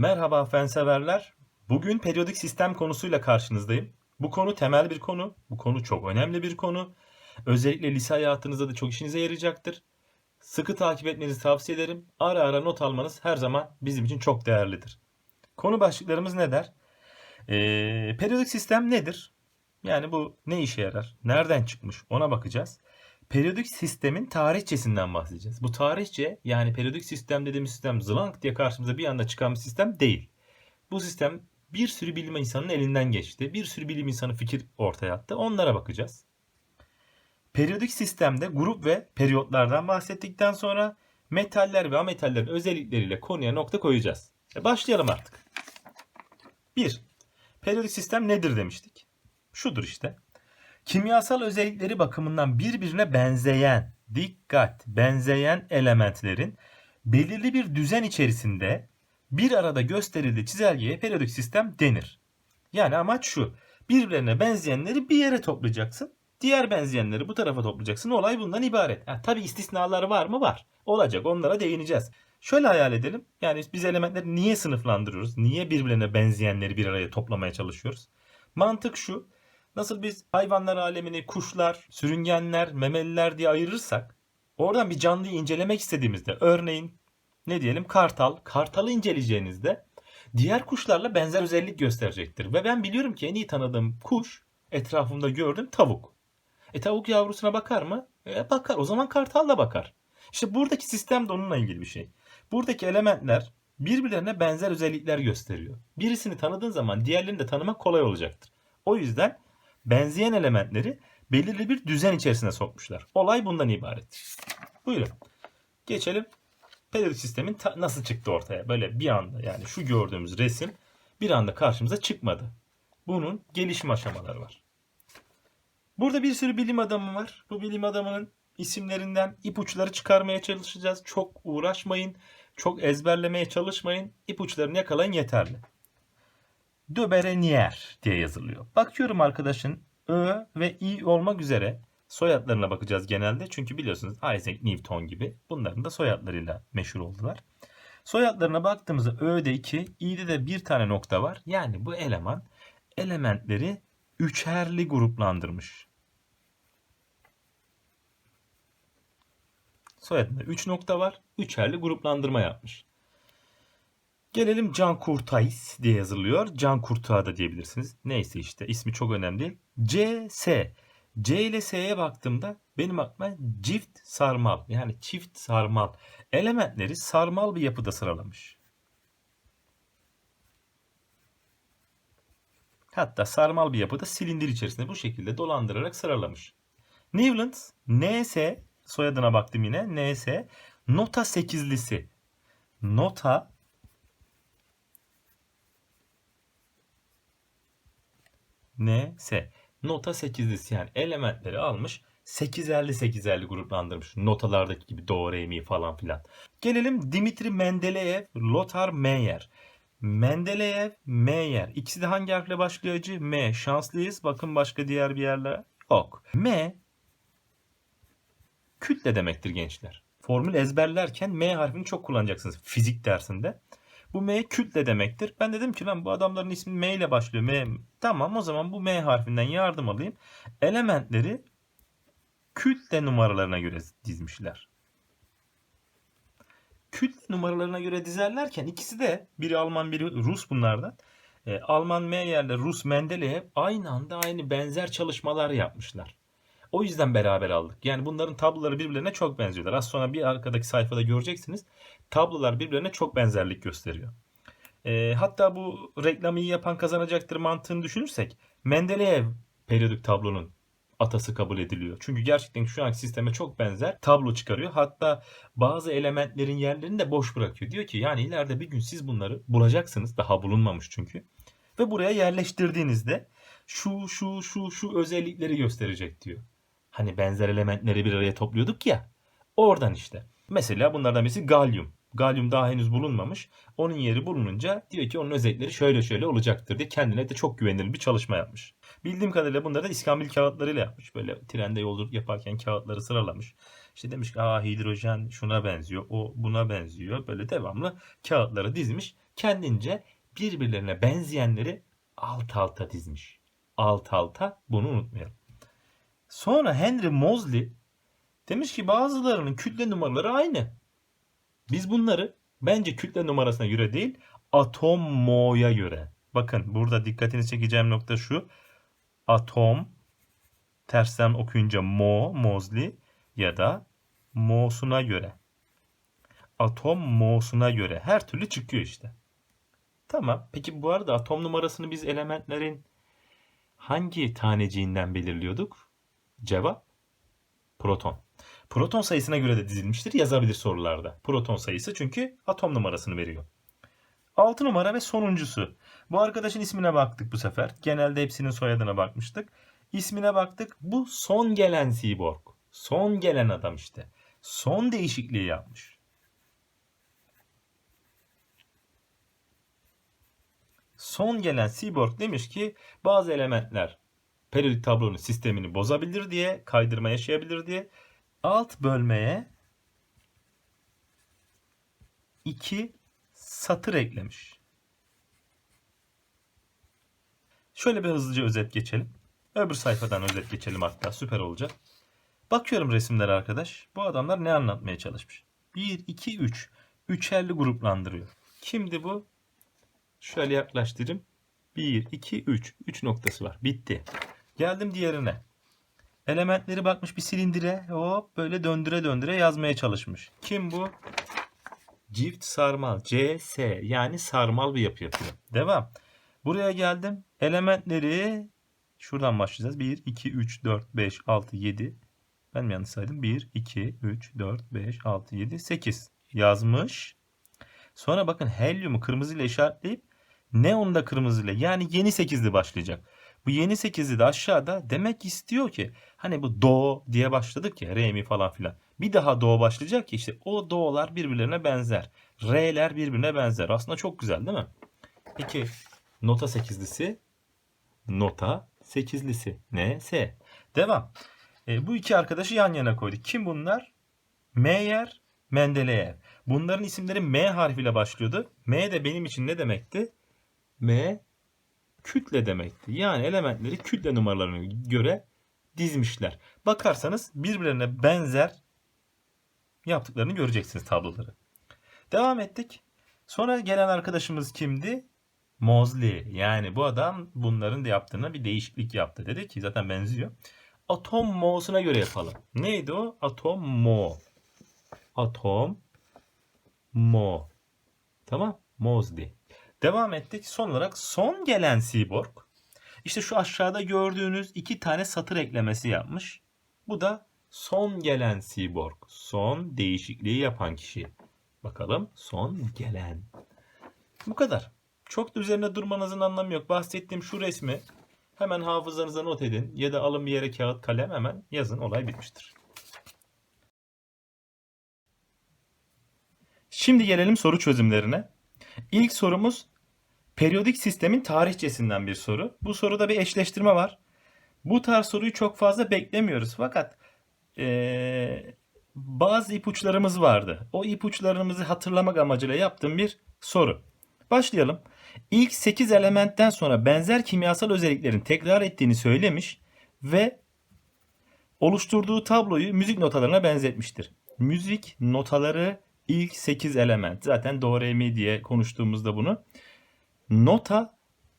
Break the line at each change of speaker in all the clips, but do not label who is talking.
Merhaba fen severler. Bugün periyodik sistem konusuyla karşınızdayım. Bu konu temel bir konu. Bu konu çok önemli bir konu. Özellikle lise hayatınızda da çok işinize yarayacaktır. Sıkı takip etmenizi tavsiye ederim. Ara ara not almanız her zaman bizim için çok değerlidir. Konu başlıklarımız ne der? Ee, periyodik sistem nedir? Yani bu ne işe yarar? Nereden çıkmış? Ona bakacağız. Periyodik sistemin tarihçesinden bahsedeceğiz. Bu tarihçe yani periyodik sistem dediğimiz sistem zılank diye karşımıza bir anda çıkan bir sistem değil. Bu sistem bir sürü bilim insanının elinden geçti. Bir sürü bilim insanı fikir ortaya attı. Onlara bakacağız. Periyodik sistemde grup ve periyotlardan bahsettikten sonra metaller ve ametallerin özellikleriyle konuya nokta koyacağız. E başlayalım artık. 1. Periyodik sistem nedir demiştik. Şudur işte. Kimyasal özellikleri bakımından birbirine benzeyen, dikkat, benzeyen elementlerin belirli bir düzen içerisinde bir arada gösterildiği çizelgeye periyodik sistem denir. Yani amaç şu. Birbirlerine benzeyenleri bir yere toplayacaksın. Diğer benzeyenleri bu tarafa toplayacaksın. Olay bundan ibaret. Ha, tabii istisnalar var mı? Var. Olacak. Onlara değineceğiz. Şöyle hayal edelim. Yani biz elementleri niye sınıflandırıyoruz? Niye birbirlerine benzeyenleri bir araya toplamaya çalışıyoruz? Mantık şu. Nasıl biz hayvanlar alemini kuşlar, sürüngenler, memeliler diye ayırırsak oradan bir canlıyı incelemek istediğimizde örneğin ne diyelim kartal, kartalı inceleyeceğinizde diğer kuşlarla benzer özellik gösterecektir. Ve ben biliyorum ki en iyi tanıdığım kuş etrafımda gördüğüm tavuk. E tavuk yavrusuna bakar mı? E, bakar. O zaman kartal da bakar. İşte buradaki sistem de onunla ilgili bir şey. Buradaki elementler birbirlerine benzer özellikler gösteriyor. Birisini tanıdığın zaman diğerlerini de tanımak kolay olacaktır. O yüzden benzeyen elementleri belirli bir düzen içerisine sokmuşlar. Olay bundan ibaret. Buyurun. Geçelim. Periyodik sistemin nasıl çıktı ortaya? Böyle bir anda yani şu gördüğümüz resim bir anda karşımıza çıkmadı. Bunun gelişim aşamaları var. Burada bir sürü bilim adamı var. Bu bilim adamının isimlerinden ipuçları çıkarmaya çalışacağız. Çok uğraşmayın. Çok ezberlemeye çalışmayın. İpuçlarını yakalayın yeterli. De Berenier diye yazılıyor. Bakıyorum arkadaşın Ö ve İ olmak üzere soyadlarına bakacağız genelde. Çünkü biliyorsunuz Isaac Newton gibi bunların da soyadlarıyla meşhur oldular. Soyadlarına baktığımızda Ö'de 2, İ'de de bir tane nokta var. Yani bu eleman elementleri üçerli gruplandırmış. Soyadında 3 nokta var. Üçerli gruplandırma yapmış. Gelelim Can Kurtais diye yazılıyor. Can Kurtağı da diyebilirsiniz. Neyse işte ismi çok önemli değil. C, S. C ile S'ye baktığımda benim aklıma çift sarmal yani çift sarmal elementleri sarmal bir yapıda sıralamış. Hatta sarmal bir yapıda silindir içerisinde bu şekilde dolandırarak sıralamış. Newland NS soyadına baktım yine NS nota sekizlisi. Nota NS. Nota 8'lisi yani elementleri almış 8'erli 8'erli gruplandırmış. Notalardaki gibi do, re, mi falan filan. Gelelim Dimitri Mendeleev, Lothar Meyer. Mendeleev, Meyer. İkisi de hangi harfle başlıyor acı? M. Şanslıyız. Bakın başka diğer bir yerler yok. M kütle demektir gençler. Formül ezberlerken M harfini çok kullanacaksınız fizik dersinde. Bu M kütle demektir. Ben dedim ki lan bu adamların ismi M ile başlıyor. M. Tamam o zaman bu M harfinden yardım alayım. Elementleri kütle numaralarına göre dizmişler. Kütle numaralarına göre dizerlerken ikisi de biri Alman biri Rus bunlardan. E, Alman Meyer ile Rus Mendeleev aynı anda aynı benzer çalışmalar yapmışlar. O yüzden beraber aldık. Yani bunların tabloları birbirlerine çok benziyorlar. Az sonra bir arkadaki sayfada göreceksiniz. Tablolar birbirlerine çok benzerlik gösteriyor. E, hatta bu reklamı iyi yapan kazanacaktır mantığını düşünürsek Mendeleev periyodik tablonun atası kabul ediliyor. Çünkü gerçekten şu anki sisteme çok benzer tablo çıkarıyor. Hatta bazı elementlerin yerlerini de boş bırakıyor. Diyor ki yani ileride bir gün siz bunları bulacaksınız. Daha bulunmamış çünkü. Ve buraya yerleştirdiğinizde şu şu şu şu özellikleri gösterecek diyor. Hani benzer elementleri bir araya topluyorduk ya. Oradan işte. Mesela bunlardan birisi galyum. Galyum daha henüz bulunmamış. Onun yeri bulununca diyor ki onun özellikleri şöyle şöyle olacaktır diye kendine de çok güvenilir bir çalışma yapmış. Bildiğim kadarıyla bunları da iskambil kağıtlarıyla yapmış. Böyle trende yolculuk yaparken kağıtları sıralamış. İşte demiş ki aa hidrojen şuna benziyor, o buna benziyor. Böyle devamlı kağıtları dizmiş. kendince birbirlerine benzeyenleri alt alta dizmiş. Alt alta bunu unutmayalım. Sonra Henry Moseley demiş ki bazılarının kütle numaraları aynı. Biz bunları bence kütle numarasına göre değil atom mo'ya göre. Bakın burada dikkatini çekeceğim nokta şu. Atom tersten okuyunca mo, Moseley ya da mo'suna göre. Atom mo'suna göre her türlü çıkıyor işte. Tamam. Peki bu arada atom numarasını biz elementlerin hangi taneciğinden belirliyorduk? Cevap proton. Proton sayısına göre de dizilmiştir. Yazabilir sorularda. Proton sayısı çünkü atom numarasını veriyor. 6 numara ve sonuncusu. Bu arkadaşın ismine baktık bu sefer. Genelde hepsinin soyadına bakmıştık. İsmine baktık. Bu son gelen Seaborg. Son gelen adam işte. Son değişikliği yapmış. Son gelen Seaborg demiş ki bazı elementler periyodik tablonun sistemini bozabilir diye, kaydırma yaşayabilir diye alt bölmeye iki satır eklemiş. Şöyle bir hızlıca özet geçelim. Öbür sayfadan özet geçelim hatta süper olacak. Bakıyorum resimlere arkadaş. Bu adamlar ne anlatmaya çalışmış? 1, 2, 3. Üçerli gruplandırıyor. Kimdi bu? Şöyle yaklaştırayım. 1, 2, 3. 3 noktası var. Bitti. Geldim diğerine. Elementleri bakmış bir silindire hop böyle döndüre döndüre yazmaya çalışmış. Kim bu? Cift sarmal. CS yani sarmal bir yapı yapıyor. Devam. Buraya geldim. Elementleri şuradan başlayacağız. 1, 2, 3, 4, 5, 6, 7. Ben mi yanlış saydım? 1, 2, 3, 4, 5, 6, 7, 8 yazmış. Sonra bakın helyumu kırmızıyla işaretleyip neonu da kırmızıyla yani yeni 8'li başlayacak. Bu yeni 8'li de aşağıda demek istiyor ki hani bu do diye başladık ya re mi falan filan. Bir daha do başlayacak ki işte o do'lar birbirlerine benzer. Re'ler birbirine benzer. Aslında çok güzel değil mi? Peki nota 8'lisi nota 8'lisi ne? S. Devam. E, bu iki arkadaşı yan yana koyduk. Kim bunlar? Meyer, Mendeleev. Bunların isimleri M harfiyle başlıyordu. M de benim için ne demekti? M kütle demekti. Yani elementleri kütle numaralarına göre dizmişler. Bakarsanız birbirlerine benzer yaptıklarını göreceksiniz tabloları. Devam ettik. Sonra gelen arkadaşımız kimdi? Moseley. Yani bu adam bunların da yaptığına bir değişiklik yaptı. Dedi ki zaten benziyor. Atom mo'suna göre yapalım. Neydi o? Atom mo. Atom mo. Tamam. Moseley. Devam ettik. Son olarak son gelen Seaborg. İşte şu aşağıda gördüğünüz iki tane satır eklemesi yapmış. Bu da son gelen Seaborg. Son değişikliği yapan kişi. Bakalım son gelen. Bu kadar. Çok da üzerine durmanızın anlamı yok. Bahsettiğim şu resmi hemen hafızanıza not edin ya da alın bir yere kağıt kalem hemen yazın olay bitmiştir. Şimdi gelelim soru çözümlerine. İlk sorumuz periyodik sistemin tarihçesinden bir soru. Bu soruda bir eşleştirme var. Bu tarz soruyu çok fazla beklemiyoruz fakat ee, bazı ipuçlarımız vardı. O ipuçlarımızı hatırlamak amacıyla yaptığım bir soru. Başlayalım. İlk 8 elementten sonra benzer kimyasal özelliklerin tekrar ettiğini söylemiş ve oluşturduğu tabloyu müzik notalarına benzetmiştir. Müzik notaları ilk 8 element. Zaten do, re, mi diye konuştuğumuzda bunu. Nota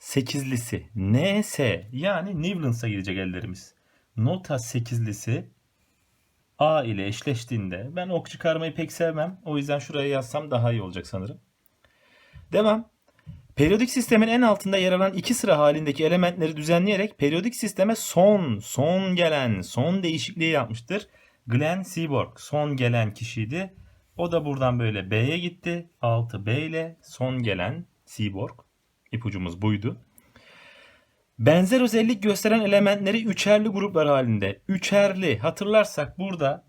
8'lisi. NS yani Newlands'a gidecek ellerimiz. Nota 8'lisi A ile eşleştiğinde ben ok çıkarmayı pek sevmem. O yüzden şuraya yazsam daha iyi olacak sanırım. Devam. Periyodik sistemin en altında yer alan iki sıra halindeki elementleri düzenleyerek periyodik sisteme son, son gelen, son değişikliği yapmıştır. Glenn Seaborg son gelen kişiydi. O da buradan böyle B'ye gitti. 6B ile son gelen Seaborg. İpucumuz buydu. Benzer özellik gösteren elementleri üçerli gruplar halinde. Üçerli hatırlarsak burada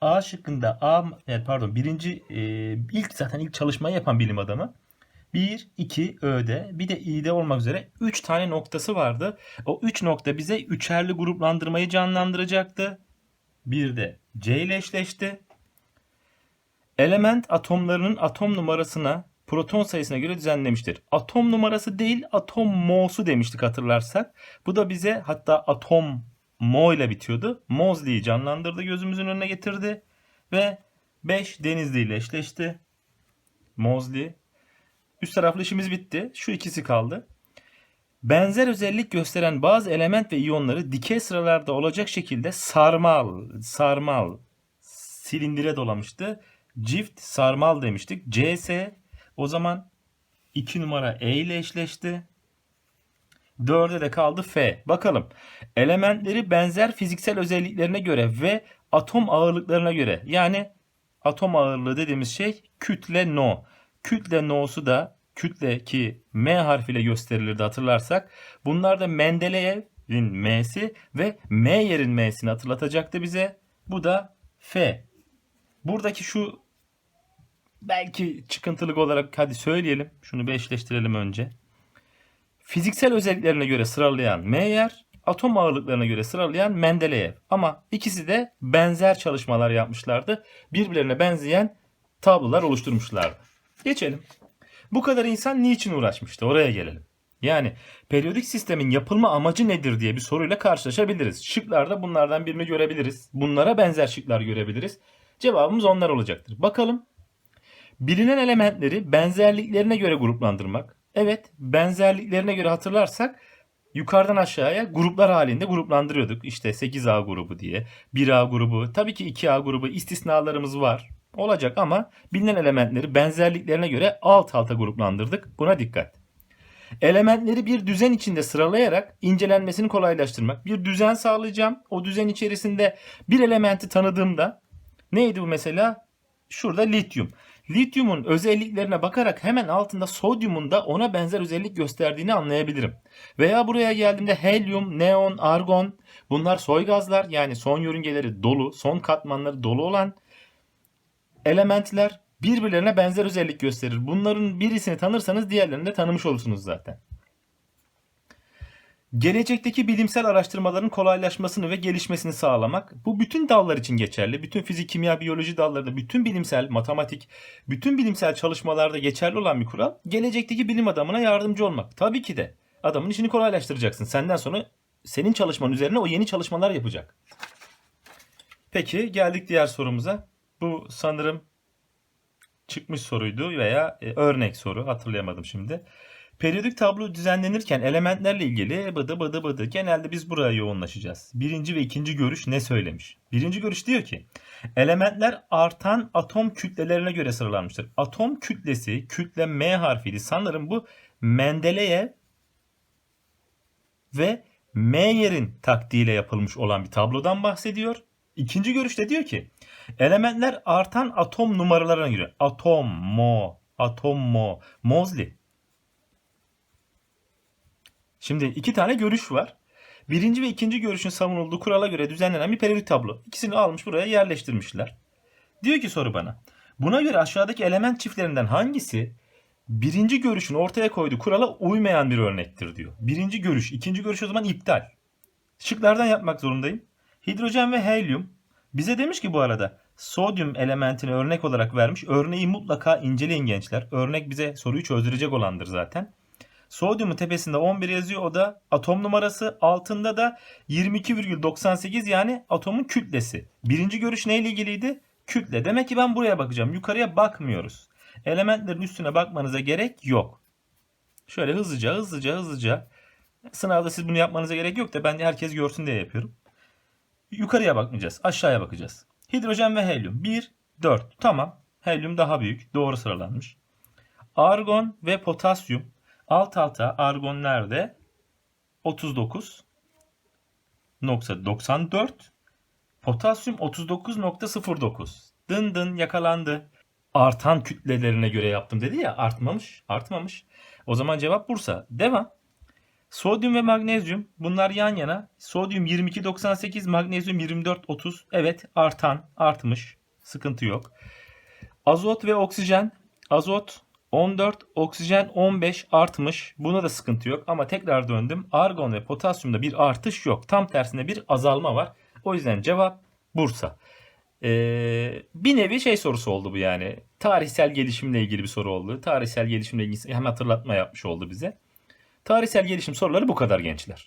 A şıkkında A pardon birinci e, ilk zaten ilk çalışmayı yapan bilim adamı 1, 2 Ö'de bir de İ'de olmak üzere 3 tane noktası vardı. O 3 nokta bize üçerli gruplandırmayı canlandıracaktı. Bir de C ile eşleşti. Element atomlarının atom numarasına proton sayısına göre düzenlemiştir. Atom numarası değil atom mo'su demiştik hatırlarsak. Bu da bize hatta atom mo ile bitiyordu. Mosley'i canlandırdı gözümüzün önüne getirdi. Ve 5 Denizli ile eşleşti. Mosley. Üst taraflı işimiz bitti. Şu ikisi kaldı. Benzer özellik gösteren bazı element ve iyonları dikey sıralarda olacak şekilde sarmal, sarmal, silindire dolamıştı. Cift sarmal demiştik. CS o zaman 2 numara E ile eşleşti. 4'e de kaldı F. Bakalım. Elementleri benzer fiziksel özelliklerine göre ve atom ağırlıklarına göre yani atom ağırlığı dediğimiz şey kütle no. Kütle no'su da kütle ki M harfiyle gösterilirdi hatırlarsak. Bunlar da Mendeleyev'in M'si ve Meyer'in M'sini hatırlatacaktı bize. Bu da F. Buradaki şu belki çıkıntılık olarak hadi söyleyelim. Şunu bir önce. Fiziksel özelliklerine göre sıralayan Meyer, atom ağırlıklarına göre sıralayan Mendeleev. Ama ikisi de benzer çalışmalar yapmışlardı. Birbirlerine benzeyen tablolar oluşturmuşlardı. Geçelim. Bu kadar insan niçin uğraşmıştı? Oraya gelelim. Yani periyodik sistemin yapılma amacı nedir diye bir soruyla karşılaşabiliriz. Şıklarda bunlardan birini görebiliriz. Bunlara benzer şıklar görebiliriz. Cevabımız onlar olacaktır. Bakalım. Bilinen elementleri benzerliklerine göre gruplandırmak. Evet, benzerliklerine göre hatırlarsak yukarıdan aşağıya gruplar halinde gruplandırıyorduk. İşte 8A grubu diye, 1A grubu, tabii ki 2A grubu istisnalarımız var. Olacak ama bilinen elementleri benzerliklerine göre alt alta gruplandırdık. Buna dikkat. Elementleri bir düzen içinde sıralayarak incelenmesini kolaylaştırmak. Bir düzen sağlayacağım. O düzen içerisinde bir elementi tanıdığımda neydi bu mesela? Şurada lityum. Lityumun özelliklerine bakarak hemen altında sodyumun da ona benzer özellik gösterdiğini anlayabilirim. Veya buraya geldiğimde helyum, neon, argon bunlar soy gazlar yani son yörüngeleri dolu, son katmanları dolu olan elementler birbirlerine benzer özellik gösterir. Bunların birisini tanırsanız diğerlerini de tanımış olursunuz zaten. Gelecekteki bilimsel araştırmaların kolaylaşmasını ve gelişmesini sağlamak bu bütün dallar için geçerli. Bütün fizik, kimya, biyoloji dallarında, bütün bilimsel, matematik, bütün bilimsel çalışmalarda geçerli olan bir kural. Gelecekteki bilim adamına yardımcı olmak. Tabii ki de adamın işini kolaylaştıracaksın. Senden sonra senin çalışman üzerine o yeni çalışmalar yapacak. Peki geldik diğer sorumuza. Bu sanırım çıkmış soruydu veya e, örnek soru hatırlayamadım şimdi. Periyodik tablo düzenlenirken elementlerle ilgili bıdı bıdı bıdı genelde biz buraya yoğunlaşacağız. Birinci ve ikinci görüş ne söylemiş? Birinci görüş diyor ki elementler artan atom kütlelerine göre sıralanmıştır. Atom kütlesi kütle M harfiydi. Sanırım bu Mendeleev ve Meyer'in taktiğiyle yapılmış olan bir tablodan bahsediyor. İkinci görüşte diyor ki elementler artan atom numaralarına göre atom, mo, atom, mo, Mosley Şimdi iki tane görüş var. Birinci ve ikinci görüşün savunulduğu kurala göre düzenlenen bir periyodik tablo. İkisini almış buraya yerleştirmişler. Diyor ki soru bana. Buna göre aşağıdaki element çiftlerinden hangisi birinci görüşün ortaya koyduğu kurala uymayan bir örnektir diyor. Birinci görüş, ikinci görüş o zaman iptal. Şıklardan yapmak zorundayım. Hidrojen ve helyum bize demiş ki bu arada sodyum elementini örnek olarak vermiş. Örneği mutlaka inceleyin gençler. Örnek bize soruyu çözdürecek olandır zaten. Sodyumun tepesinde 11 yazıyor. O da atom numarası. Altında da 22,98 yani atomun kütlesi. Birinci görüş neyle ilgiliydi? Kütle. Demek ki ben buraya bakacağım. Yukarıya bakmıyoruz. Elementlerin üstüne bakmanıza gerek yok. Şöyle hızlıca hızlıca hızlıca. Sınavda siz bunu yapmanıza gerek yok da ben herkes görsün diye yapıyorum. Yukarıya bakmayacağız. Aşağıya bakacağız. Hidrojen ve helyum. 1, 4. Tamam. Helyum daha büyük. Doğru sıralanmış. Argon ve potasyum Alt alta argon nerede? 39.94 Potasyum 39.09 Dın dın yakalandı. Artan kütlelerine göre yaptım dedi ya artmamış artmamış. O zaman cevap Bursa. Devam. Sodyum ve magnezyum bunlar yan yana. Sodyum 22.98 magnezyum 24.30 evet artan artmış sıkıntı yok. Azot ve oksijen azot 14, oksijen 15 artmış. Buna da sıkıntı yok ama tekrar döndüm. Argon ve potasyumda bir artış yok. Tam tersine bir azalma var. O yüzden cevap Bursa. Ee, bir nevi şey sorusu oldu bu yani. Tarihsel gelişimle ilgili bir soru oldu. Tarihsel gelişimle ilgili hem hatırlatma yapmış oldu bize. Tarihsel gelişim soruları bu kadar gençler.